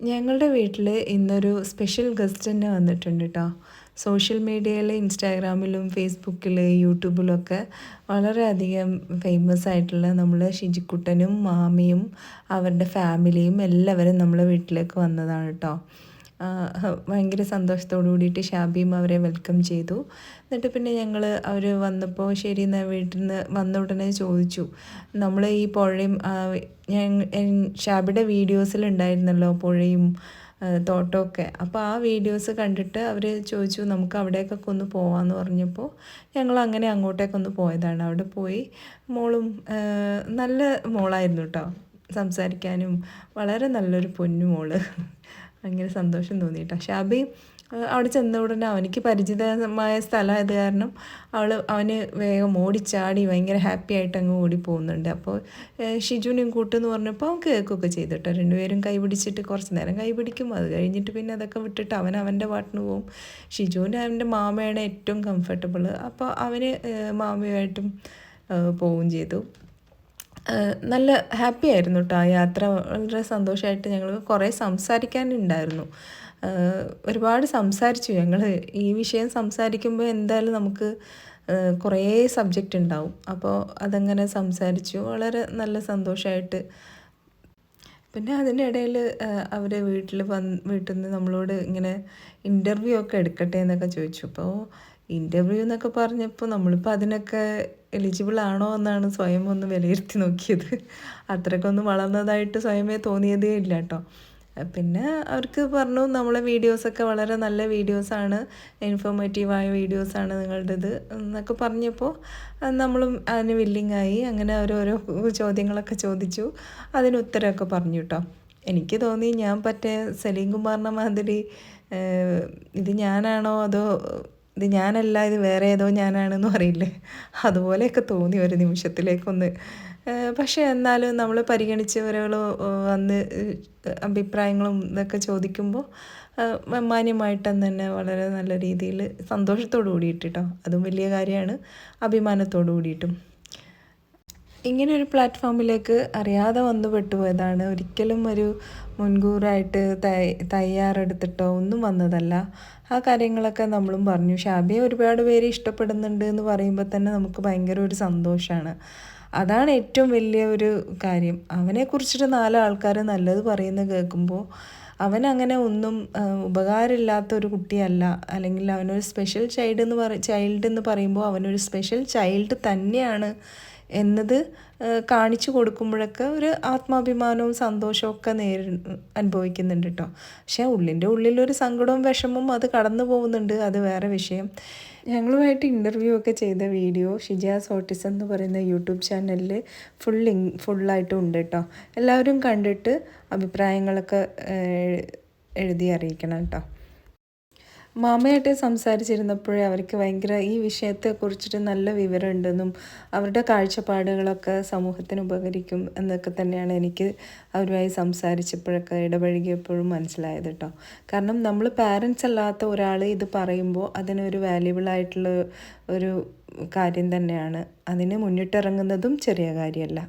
ഞങ്ങളുടെ വീട്ടിൽ ഇന്നൊരു സ്പെഷ്യൽ ഗസ്റ്റ് തന്നെ വന്നിട്ടുണ്ട് കേട്ടോ സോഷ്യൽ മീഡിയയിൽ ഇൻസ്റ്റാഗ്രാമിലും ഫേസ്ബുക്കിൽ യൂട്യൂബിലൊക്കെ വളരെയധികം ഫേമസ് ആയിട്ടുള്ള നമ്മൾ ഷിജിക്കുട്ടനും മാമിയും അവരുടെ ഫാമിലിയും എല്ലാവരും നമ്മളെ വീട്ടിലേക്ക് വന്നതാണ് കേട്ടോ ഭയങ്കര സന്തോഷത്തോടു കൂടിയിട്ട് ഷാബിയും അവരെ വെൽക്കം ചെയ്തു. എന്നിട്ട് പിന്നെ ഞങ്ങൾ അവർ വന്നപ്പോൾ ശരി എന്നാൽ വീട്ടിൽ നിന്ന് വന്ന ഉടനെ ചോദിച്ചു. നമ്മൾ ഈ പുഴയും ഷാബിയുടെ വീഡിയോസിലുണ്ടായിരുന്നല്ലോ പുഴയും തോട്ടമൊക്കെ അപ്പോൾ ആ വീഡിയോസ് കണ്ടിട്ട് അവർ ചോദിച്ചു നമുക്ക് അവിടേക്കൊക്കെ ഒന്ന് പോവാമെന്ന് പറഞ്ഞപ്പോൾ ഞങ്ങൾ അങ്ങനെ അങ്ങോട്ടേക്കൊന്ന് പോയതാണ്. അവിടെ പോയി മോളും നല്ല മോളായിരുന്നു കേട്ടോ സംസാരിക്കാനും വളരെ നല്ലൊരു പൊന്നു മോൾ. ഭയങ്കര സന്തോഷം തോന്നി കേട്ടോ ഷാബി അവിടെ ചെന്ന ഉടനെ അവനിക്ക് പരിചിതമായ സ്ഥലമായത് കാരണം അവൾ അവന് വേഗം ഓടിച്ചാടി ഭയങ്കര ഹാപ്പി ആയിട്ട് അങ്ങ് ഓടി പോകുന്നുണ്ട് അപ്പോൾ ഷിജുവിനെയും കൂട്ടെന്ന് പറഞ്ഞപ്പോൾ അവൻ കേൾക്കുകയൊക്കെ ചെയ്തിട്ടോ രണ്ടുപേരും കൈപിടിച്ചിട്ട് കുറച്ച് നേരം കൈപിടിക്കും അത് കഴിഞ്ഞിട്ട് പിന്നെ അതൊക്കെ വിട്ടിട്ട് അവൻ അവന്റെ പാട്ടിന് പോകും ഷിജുവിന് അവന്റെ മാമയാണ് ഏറ്റവും കംഫർട്ടബിൾ അപ്പോൾ അവന് മാമയുമായിട്ടും പോവുകയും ചെയ്തു. നല്ല ഹാപ്പി ആയിരുന്നു കേട്ടോ ആ യാത്ര വളരെ സന്തോഷമായിട്ട് ഞങ്ങൾ കുറേ സംസാരിക്കാനുണ്ടായിരുന്നു. ഒരുപാട് സംസാരിച്ചു ഞങ്ങൾ ഈ വിഷയം സംസാരിക്കുമ്പോൾ എന്തായാലും നമുക്ക് കുറേ സബ്ജക്റ്റ് ഉണ്ടാവും. അപ്പോൾ അതങ്ങനെ സംസാരിച്ചു. വളരെ നല്ല സന്തോഷമായിട്ട് പിന്നെ അതിന്റെ ഇടയിൽ അവർ വീട്ടിൽ വന്ന് വീട്ടിൽ നിന്ന് നമ്മളോട് ഇങ്ങനെ ഇന്റർവ്യൂ ഒക്കെ എടുക്കട്ടെ എന്നൊക്കെ ചോദിച്ചു. അപ്പോൾ ഇന്റർവ്യൂ എന്നൊക്കെ പറഞ്ഞപ്പോൾ നമ്മളിപ്പോൾ അതിനൊക്കെ എലിജിബിൾ ആണോ എന്നാണ് സ്വയം ഒന്ന് വിലയിരുത്തി നോക്കിയത്. അത്രക്കൊന്നും വളർന്നതായിട്ട് സ്വയമേ തോന്നിയതേ ഇല്ല കേട്ടോ പിന്നെ അവർക്ക് പറഞ്ഞു നമ്മളെ വീഡിയോസൊക്കെ വളരെ നല്ല വീഡിയോസാണ് ഇൻഫോർമേറ്റീവായ വീഡിയോസാണ് നിങ്ങളുടേത്. എന്നൊക്കെ പറഞ്ഞപ്പോൾ നമ്മളും അതിന് വില്ലിങ്ങായി അങ്ങനെ ഓരോരോ ചോദ്യങ്ങളൊക്കെ ചോദിച്ചു. അതിന് ഉത്തരമൊക്കെ പറഞ്ഞു കേട്ടോ എനിക്ക് തോന്നി ഞാൻ പറ്റേ സലീം കുമാറിനെ മാതിരി ഇത് ഞാനാണോ അതോ ഇത് ഞാനല്ല ഇത് വേറെ ഏതോ ഞാനാണെന്നും അറിയില്ലേ. അതുപോലെയൊക്കെ തോന്നി ഒരു നിമിഷത്തിലേക്കൊന്ന്. പക്ഷേ എന്നാലും നമ്മൾ പരിഗണിച്ചവരുകൾ വന്ന് അഭിപ്രായങ്ങളും ഇതൊക്കെ ചോദിക്കുമ്പോൾ മാന്യമായിട്ടെന്ന് തന്നെ വളരെ നല്ല രീതിയിൽ സന്തോഷത്തോടു കൂടിയിട്ട് കേട്ടോ അതും വലിയ കാര്യമാണ്. അഭിമാനത്തോടു കൂടിയിട്ടും. ഇങ്ങനെ ഒരു പ്ലാറ്റ്ഫോമിലേക്ക് അറിയാതെ വന്നു പെട്ടുപോയതാണ്. ഒരിക്കലും ഒരു മുൻകൂറായിട്ട് തയ്യാറെടുത്തിട്ടോ ഒന്നും വന്നതല്ല. ആ കാര്യങ്ങളൊക്കെ നമ്മളും പറഞ്ഞു. ഷാബിയെ ഒരുപാട് പേര് ഇഷ്ടപ്പെടുന്നുണ്ട് എന്ന് പറയുമ്പോൾ തന്നെ നമുക്ക് ഭയങ്കര ഒരു സന്തോഷമാണ് അതാണ് ഏറ്റവും വലിയ ഒരു കാര്യം. അവനെക്കുറിച്ചിട്ട് നാല് ആൾക്കാർ നല്ലത് പറയുന്നത് കേൾക്കുമ്പോൾ അവൻ അങ്ങനെ ഒന്നും ഉപകാരമില്ലാത്ത ഒരു കുട്ടിയല്ല. അല്ലെങ്കിൽ അവനൊരു സ്പെഷ്യൽ ചൈൽഡ് എന്ന് പറ ചൈൽഡ് എന്ന് പറയുമ്പോൾ അവനൊരു സ്പെഷ്യൽ ചൈൽഡ് തന്നെയാണ് എന്നത് കാണിച്ചു കൊടുക്കുമ്പോഴൊക്കെ ഒരു ആത്മാഭിമാനവും സന്തോഷവും ഒക്കെ നേരി അനുഭവിക്കുന്നുണ്ട് കേട്ടോ പക്ഷേ ഉള്ളിന്റെ ഉള്ളിലൊരു സങ്കടവും വിഷമവും അത് കടന്നു പോകുന്നുണ്ട്. അത് വേറെ വിഷയം. ഞങ്ങളുമായിട്ട് ഇന്റർവ്യൂ ഒക്കെ ചെയ്ത വീഡിയോ ഷിജാസ് ഓട്ടിസം എന്ന് പറയുന്ന യൂട്യൂബ് ചാനലിൽ ഫുൾ ഫുള്ളായിട്ടും ഉണ്ട് കേട്ടോ എല്ലാവരും കണ്ടിട്ട് അഭിപ്രായങ്ങളൊക്കെ എഴുതി അറിയിക്കണം കേട്ടോ മാമയായിട്ട് സംസാരിച്ചിരുന്നപ്പോഴേ അവർക്ക് ഭയങ്കര ഈ വിഷയത്തെ കുറിച്ചിട്ട് നല്ല വിവരമുണ്ടെന്നും അവരുടെ കാഴ്ചപ്പാടുകളൊക്കെ സമൂഹത്തിന് ഉപകരിക്കും എന്നൊക്കെ തന്നെയാണ് എനിക്ക് അവരുമായി സംസാരിച്ചപ്പോഴൊക്കെ ഇടപഴകിയപ്പോഴും മനസ്സിലായത് കേട്ടോ. കാരണം നമ്മൾ പാരൻസ് അല്ലാത്ത ഒരാൾ ഇത് പറയുമ്പോൾ അതിനൊരു വാല്യുബിൾ ആയിട്ടുള്ള ഒരു കാര്യം തന്നെയാണ്. അതിന് മുന്നിട്ടിറങ്ങുന്നതും ചെറിയ കാര്യമല്ല.